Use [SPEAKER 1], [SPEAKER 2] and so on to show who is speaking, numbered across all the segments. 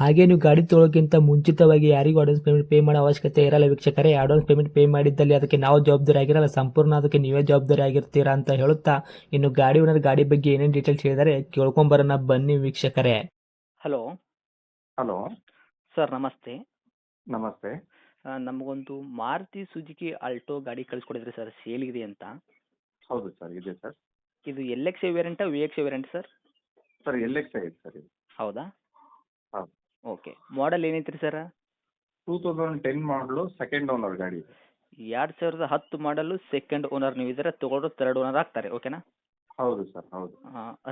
[SPEAKER 1] ಹಾಗೆ ನೀವು ಗಾಡಿ ತೊಳೋಕ್ಕಿಂತ ಮುಂಚಿತವಾಗಿ ಯಾರಿಗೂ ಅಡ್ವಾನ್ಸ್ ಪೇಮೆಂಟ್ ಪೇ ಮಾಡೋ ಅವಶ್ಯಕತೆ ಇರಲ್ಲ ವೀಕ್ಷಕರೇ. ಅಡ್ವಾನ್ಸ್ ಪೇಮೆಂಟ್ ಪೇ ಮಾಡಿದ್ದಲ್ಲಿ ಅದಕ್ಕೆ ನಾವು ಜವಾಬ್ದಾರಿ ಆಗಿರಲ್ಲ. ಸಂಪೂರ್ಣ ಅದಕ್ಕೆ ನೀವೇ ಜವಾಬ್ದಾರಿ ಆಗಿರ್ತೀರಾ ಅಂತ ಹೇಳುತ್ತಾ ಇನ್ನು ಗಾಡಿ ಓನರ್ ಗಾಡಿ ಬಗ್ಗೆ ಏನೇನು ಡೀಟೇಲ್ಸ್ ಹೇಳಿದರೆ ಕೇಳ್ಕೊಂಬರೋಣ ಬನ್ನಿ ವೀಕ್ಷಕರೇ.
[SPEAKER 2] ಹಲೋ
[SPEAKER 3] ಹಲೋ
[SPEAKER 2] ಸರ್ ನಮಸ್ತೆ.
[SPEAKER 3] ನಮಸ್ತೆ.
[SPEAKER 2] ನಮಗೊಂದು ಮಾರುತಿ ಸುಜುಕಿ ಆಲ್ಟೋ ಗಾಡಿ ಕಳಿಸ್ಕೊಡಿದ್ರಿ ಸರ್ ಸೇಲ್ ಇದೆ ಅಂತ.
[SPEAKER 3] ಹೌದು ಸರ್ ಇದೆ ಸರ್
[SPEAKER 2] ಇದು L X ವೇರಿಯಂಟಾ V X variant sir
[SPEAKER 3] sir L X ಆಗಿದೆ ಸರ್ ಇದು.
[SPEAKER 2] ಹೌದಾ?
[SPEAKER 3] ಹೌದು.
[SPEAKER 2] ಓಕೆ. ಮಾಡೆಲ್ ಏನೈತ್ರಿ ಸರ್
[SPEAKER 3] ಟೂ ತೌಸಂಡ್ ಟೆನ್ ಮಾಡಲು ಸೆಕೆಂಡ್ ಓನರ್ ಗಾಡಿ. ಇದೆ
[SPEAKER 2] ಎರಡು ಸಾವಿರದ ಹತ್ತು ಮಾಡಲು ಸೆಕೆಂಡ್ ಓನರ್ ನೀವು ಇದ್ರೆ ತೊಗೊಳೋರು ತರ್ಡ್ ಓನರ್ ಆಗ್ತಾರೆ ಓಕೆನಾ
[SPEAKER 3] ಹೌದು ಸರ್ ಹೌದು.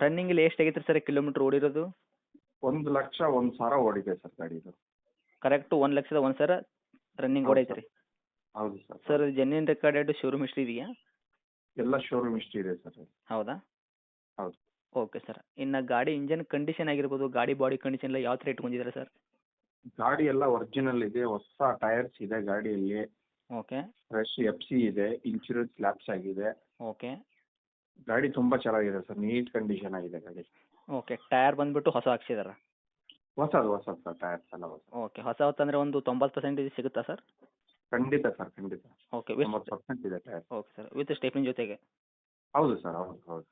[SPEAKER 2] ರನ್ನಿಂಗಲ್ಲಿ ಎಷ್ಟು ಆಗೈತ್ರಿ ಸರ್ ಕಿಲೋಮೀಟ್ರ್ ಓಡಿರೋದು?
[SPEAKER 3] ಒಂದು ಲಕ್ಷ ಒಂದು ಸಾವಿರ ಓಡಿದೆ ಸರ್ ಗಾಡಿ ಇದು
[SPEAKER 2] ಕರೆಕ್ಟು ಒಂದು ಲಕ್ಷದ ಒಂದು ಸಾವಿರ ರನ್ನಿಂಗ್ ಓಡೈತ್ರಿ.
[SPEAKER 3] ಹೌದು sir
[SPEAKER 2] sir genuine recorded showroom ಎಷ್ಟು ಇದೆಯಾ
[SPEAKER 3] ಎಲ್ಲ ಶೋರೂಮ್ ಇಷ್ಟು ಇದೆ ಸರ್
[SPEAKER 2] ಹೌದಾ?
[SPEAKER 3] ಹೌದು.
[SPEAKER 2] Okay sir. ಇನ್ನು ಗಾಡಿ ಇಂಜನ್ ಕಂಡೀಷನ್ ಆಗಿರ್ಬೋದು ಗಾಡಿ ಬಾಡಿ ಕಂಡೀಷನ್ ಎಲ್ಲ ಯಾವ ಥರ ಇಟ್ಕೊಂಡಿದ್ದೀರಾ ಸರ್?
[SPEAKER 3] ಗಾಡಿ ಎಲ್ಲ ಒರಿಜಿನಲ್ ಇದೆ ಹೊಸ ಟೈರ್ಸ್ ಇದೆ ಗಾಡಿಯಲ್ಲಿ.
[SPEAKER 2] ಓಕೆ.
[SPEAKER 3] ಫ್ರೆಶ್ ಎಫ್ ಸಿ ಇದೆ ಇನ್ಶೂರೆನ್ಸ್ ಲ್ಯಾಪ್ಸ್ ಆಗಿದೆ.
[SPEAKER 2] ಓಕೆ.
[SPEAKER 3] ಗಾಡಿ ತುಂಬ ಚೆನ್ನಾಗಿದೆ ಸರ್ ನೀಟ್ ಕಂಡೀಷನ್ ಆಗಿದೆ ಗಾಡಿ.
[SPEAKER 2] ಓಕೆ ಟೈರ್ ಬಂದ್ಬಿಟ್ಟು ಹೊಸ ಹಾಕ್ಸಿದಾರ?
[SPEAKER 3] ಹೊಸದು ಹೊಸ ಸರ್ ಟೈರ್ಸ್ ಎಲ್ಲ ಹೊಸ
[SPEAKER 2] ಓಕೆ ಹೊಸ ಹೊತ್ತಂದ್ರೆ ಒಂದು ತೊಂಬತ್ತು ಪರ್ಸೆಂಟೇಜ್ ಸಿಗುತ್ತಾ ಸರ್?
[SPEAKER 3] ಖಂಡಿತ ಸರ್ ಖಂಡಿತ.
[SPEAKER 2] ಓಕೆ
[SPEAKER 3] ತೊಂಬತ್ತು ಪರ್ಸೆಂಟ್ ಇದೆ ಟೈರ್
[SPEAKER 2] ಓಕೆ ಸರ್ ವಿತ್ ಸ್ಟೆಪಿನ ಜೊತೆಗೆ?
[SPEAKER 3] ಹೌದು ಸರ್ ಹೌದು ಹೌದು.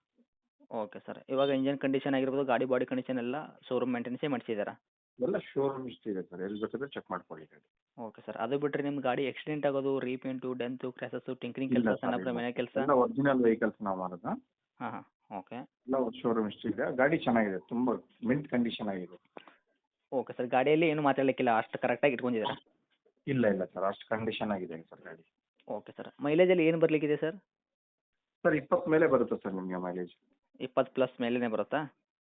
[SPEAKER 2] Okay sir. ಇವಾಗ ಇಂಜನ್ ಕಂಡೀಷನ್ ಆಗಿರ್ಬೋದು ಗಾಡಿ ಬಾಡಿ ಕಂಡೀಷನ್ ಎಲ್ಲ ಶೋರೂಮ್ ಮೇಂಟೆನೆನ್ಸೇ ಮಾಡಿಸಿದ್ದೀರಾ?
[SPEAKER 3] ಎಲ್ಲ ಶೋರೂಮ್ ಇಷ್ಟಿದೆ ಇದೆ ಸರ್. ಎಲ್ಲಿ ಬೇಕಾದ್ರೆ ಚೆಕ್ ಮಾಡ್ಕೊಳ್ಳಿ ಗಾಡಿ
[SPEAKER 2] ಓಕೆ ಸರ್. ಅದು ಬಿಟ್ಟರೆ ನಿಮ್ಮ ಗಾಡಿ ಆಕ್ಸಿಡೆಂಟ್ ಆಗೋದು ರೀಪೇಂಟು ಡೆಂತು ಕ್ರ್ಯಾಸಸ್ಸು ಟಿಂಕ್ರಿಂಗ್ ಕೆಲಸ ಸಣ್ಣ. ಮನೆ ಕೆಲಸ?
[SPEAKER 3] ಎಲ್ಲ ಒರಿಜಿನಲ್ ವೆಹಿಕಲ್ಸ್ ನಾವು ಮಾಡೋದು.
[SPEAKER 2] ಹಾಂ ಹಾಂ. ಓಕೆ.
[SPEAKER 3] ಎಲ್ಲ ಶೋರೂಮ್ ಇಷ್ಟಿದೆ ಇದೆ. ಗಾಡಿ ಚೆನ್ನಾಗಿದೆ. ತುಂಬ ಮಿಂಟ್ ಕಂಡೀಷನ್ ಆಗಿದೆ.
[SPEAKER 2] Okay sir. ಗಾಡಿಯಲ್ಲಿ ಏನು ಮಾತಾಡಲಿಕ್ಕಿಲ್ಲ. ಅಷ್ಟು ಕರೆಕ್ಟಾಗಿ ಇಟ್ಕೊಂಡಿದ್ದೀರಾ?
[SPEAKER 3] ಇಲ್ಲ ಇಲ್ಲ ಸರ್. ಅಷ್ಟು ಕಂಡೀಷನ್ ಆಗಿದೆ ಸರ್ ಗಾಡಿ.
[SPEAKER 2] Okay sir. ಮೈಲೇಜಲ್ಲಿ ಏನು ಬರಲಿಕ್ಕಿದೆ ಸರ್?
[SPEAKER 3] ಸರ್ ಇಪ್ಪತ್ತು ಮೇಲೆ ಬರುತ್ತೆ ಸರ್ ನಿಮಗೆ ಮೈಲೇಜ್
[SPEAKER 2] ಇಪ್ಪತ್ತು ಪ್ಲಸ್ ಮೇಲೇ ಬರುತ್ತಾ?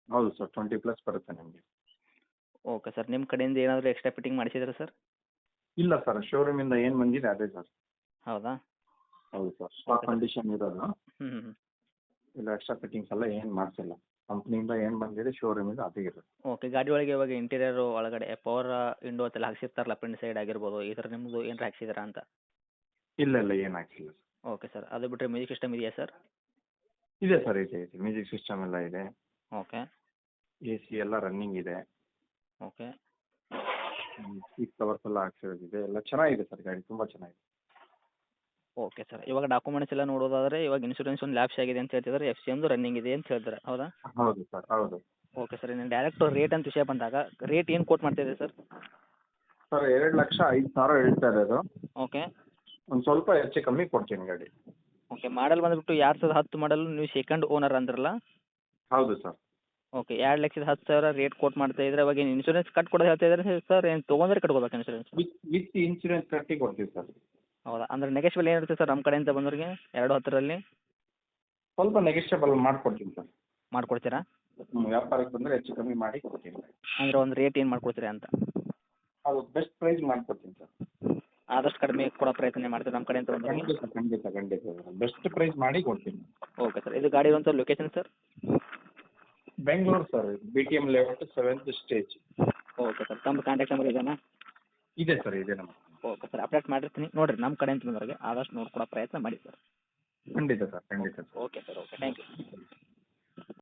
[SPEAKER 3] ಹೌದು ಸರ್ ಟ್ವೆಂಟಿ ಪ್ಲಸ್ ಬರುತ್ತೆ ನಿಮಗೆ.
[SPEAKER 2] ಓಕೆ ಸರ್ ನಿಮ್ಮ ಕಡೆಯಿಂದ ಏನಾದರೂ ಎಕ್ಸ್ಟ್ರಾ ಫಿಟ್ಟಿಂಗ್ ಮಾಡಿಸಿದ್ರಾ ಸರ್
[SPEAKER 3] ಇಲ್ಲ ಸರ್ ಶೋರೂಮಿಂದ ಏನು ಬಂದಿದೆ ಅದೇ ಸರ್
[SPEAKER 2] ಹೌದಾ?
[SPEAKER 3] ಹೌದು ಸರ್ ಸ್ಟಾಕ್ ಕಂಡೀಷನ್ ಇರೋದು.
[SPEAKER 2] ಹ್ಞೂ ಹ್ಞೂ
[SPEAKER 3] ಇಲ್ಲ ಎಕ್ಸ್ಟ್ರಾ ಫಿಟ್ಟಿಂಗ್ಸ್ ಎಲ್ಲ ಏನು ಮಾಡಿಸಿಲ್ಲ. ಕಂಪ್ನಿಯಿಂದ ಏನು ಬಂದಿದೆ ಶೋರೂಮಿಂದ ಅದೇ ಇರುತ್ತೆ
[SPEAKER 2] ಓಕೆ ಗಾಡಿ ಒಳಗೆ ಇವಾಗ ಇಂಟೀರಿಯರ್ ಒಳಗಡೆ ಪವರ್ ವಿಂಡೋ ಅಂತೆಲ್ಲ ಹಾಕ್ಸಿರ್ತಾರಲ್ಲ ಫ್ರಂಟ್ ಸೈಡ್ ಆಗಿರ್ಬೋದು ಈ ಥರ ನಿಮ್ಮದು ಏನಾರ ಹಾಕ್ಸಿದ್ದೀರಾ ಅಂತ?
[SPEAKER 3] ಇಲ್ಲ ಇಲ್ಲ ಏನು ಹಾಕಿಲ್ಲ
[SPEAKER 2] ಓಕೆ ಸರ್ ಅದು ಬಿಟ್ಟರೆ ಮ್ಯೂಸಿಕ್ ಸಿಸ್ಟಮ್ ಇದೆಯಾ ಸರ್
[SPEAKER 3] ಇದೆ ಸರ್ ಇದೆ ಇದೆ. ಮ್ಯೂಸಿಕ್ ಸಿಸ್ಟಮ್ ಎಲ್ಲ ಇದೆ.
[SPEAKER 2] ಓಕೆ.
[SPEAKER 3] ಎ ಸಿ ಎಲ್ಲ ರನ್ನಿಂಗ್ ಇದೆ.
[SPEAKER 2] ಓಕೆ.
[SPEAKER 3] ಸೀಟ್ ಕವರ್ಸ್ ಎಲ್ಲ ಹಾಕ್ಸಿರೋದಿದೆ ಎಲ್ಲ ಚೆನ್ನಾಗಿದೆ ಸರ್ ಗಾಡಿ ತುಂಬ ಚೆನ್ನಾಗಿದೆ.
[SPEAKER 2] Okay sir. ಇವಾಗ ಡಾಕ್ಯುಮೆಂಟ್ಸ್ ಎಲ್ಲ ನೋಡೋದಾದ್ರೆ ಇವಾಗ ಇನ್ಶೂರೆನ್ಸ್ ಒಂದು ಲ್ಯಾಪ್ಸ್ ಆಗಿದೆ ಅಂತ ಹೇಳ್ತಿದ್ರೆ ಎಫ್ ಸಿ ಎಮ್ದು ರನ್ನಿಂಗ್ ಇದೆ ಅಂತ ಹೇಳ್ತಾರೆ. ಹೌದಾ?
[SPEAKER 3] ಹೌದು ಸರ್ ಹೌದು.
[SPEAKER 2] ಓಕೆ ಸರ್ ಇನ್ನು ಡೈರೆಕ್ಟ್ ರೇಟ್ ಅಂತ ವಿಷಯ ಬಂದಾಗ ರೇಟ್ ಏನು ಕೋಟ್ ಮಾಡ್ತಿದೆ ಸರ್?
[SPEAKER 3] ಸರ್ ಎರಡು ಲಕ್ಷ ಐದು ಸಾವಿರ ಹೇಳ್ತಾ ಇರೋದು.
[SPEAKER 2] ಓಕೆ.
[SPEAKER 3] ಒಂದು ಸ್ವಲ್ಪ ಹೆಚ್ಚು ಕಮ್ಮಿ ಕೊಡ್ತೀನಿ ಗಾಡಿ.
[SPEAKER 2] ಓಕೆ ಮಾಡಲ್ ಬಂದ್ಬಿಟ್ಟು ಎರಡು ಸಾವಿರದ ಹತ್ತು ಮಾಡಲ್ ನೀವು ಸೆಕೆಂಡ್ ಓನರ್ ಅಂದ್ರಲ್ಲ?
[SPEAKER 3] ಹೌದು ಸರ್
[SPEAKER 2] ಓಕೆ ಎರಡು ಲಕ್ಷದ ಹತ್ತು ಸಾವಿರ ರೇಟ್ ಕೋಟ್ ಮಾಡ್ತಾ ಇದ್ರೆ ಅವಾಗ ಏನು ಇನ್ಶೂರೆನ್ಸ್ ಕಟ್ ಕೊಡೋದು ಹೇಳ್ತಾ ಇದ್ದಾರೆ ಸರ್ ಏನು ತೊಗೊಂಡ್ರೆ ಕಟ್ಕೋಬೇಕು ಇನ್ಶೂರೆನ್ಸ್
[SPEAKER 3] ವಿತ್ ವಿತ್ ಇನ್ಶೂರೆನ್ಸ್ ಕಟ್ಟಿ ಕೊಡ್ತೀವಿ ಸರ್
[SPEAKER 2] ಹೌದಾ? ಅಂದ್ರೆ ನೆಗೆಶ್ವಲ್ ಏನಿರುತ್ತೆ ಸರ್ ನಮ್ಮ ಕಡೆಯಿಂದ ಬಂದವ್ರಿಗೆ ಎರಡು ಹತ್ತರಲ್ಲಿ?
[SPEAKER 3] ಸ್ವಲ್ಪ ನೆಗೆಷಿಯಬಲ್ ಮಾಡ್ಕೊಡ್ತೀನಿ ಸರ್
[SPEAKER 2] ಮಾಡ್ಕೊಡ್ತೀರಾ?
[SPEAKER 3] ವ್ಯಾಪಾರಕ್ಕೆ ಬಂದರೆ ಹೆಚ್ಚು ಕಮ್ಮಿ ಮಾಡಿ ಕೊಡ್ತೀನಿ.
[SPEAKER 2] ಅಂದ್ರೆ ಒಂದು ರೇಟ್ ಏನು ಮಾಡ್ಕೊಡ್ತೀರಾ ಅಂತ?
[SPEAKER 3] ಅದು ಬೆಸ್ಟ್ ಪ್ರೈಸ್ ಮಾಡ್ಕೊಡ್ತೀನಿ ಸರ್
[SPEAKER 2] ಆದಷ್ಟು ಕಡಿಮೆ ಕೊಡೋ ಪ್ರಯತ್ನ ಮಾಡ್ತೀವಿ ನಮ್ಮ ಕಡೆಯಿಂದ ಒಂದು
[SPEAKER 3] ಖಂಡಿತ ಖಂಡಿತ ಖಂಡಿತ ಬೆಸ್ಟ್ ಪ್ರೈಸ್ ಮಾಡಿ ಕೊಡ್ತೀನಿ.
[SPEAKER 2] ಓಕೆ ಸರ್ ಇದು ಗಾಡಿ ಇರುವಂಥ location sir
[SPEAKER 3] Bengaluru sir B T M layout seventh stage
[SPEAKER 2] okay sir ತಮ್ಮ ಕಾಂಟ್ಯಾಕ್ಟ್ ನಂಬರ್ ಇದೆಯಾ?
[SPEAKER 3] ಇದೆ ಸರ್ ಇದೆ ನಮ್ಮ
[SPEAKER 2] ಓಕೆ ಸರ್ ಅಪ್ಡೇಟ್ ಮಾಡಿರ್ತೀನಿ. ನೋಡಿರಿ ನಮ್ಮ ಕಡೆಯಿಂದ ಬಂದವ್ರಿಗೆ ಆದಷ್ಟು ನೋಡ್ಕೊಡೋ ಪ್ರಯತ್ನ ಮಾಡಿ ಸರ್.
[SPEAKER 3] ಖಂಡಿತ ಸರ್ ಖಂಡಿತ sir.
[SPEAKER 2] Okay sir okay thank you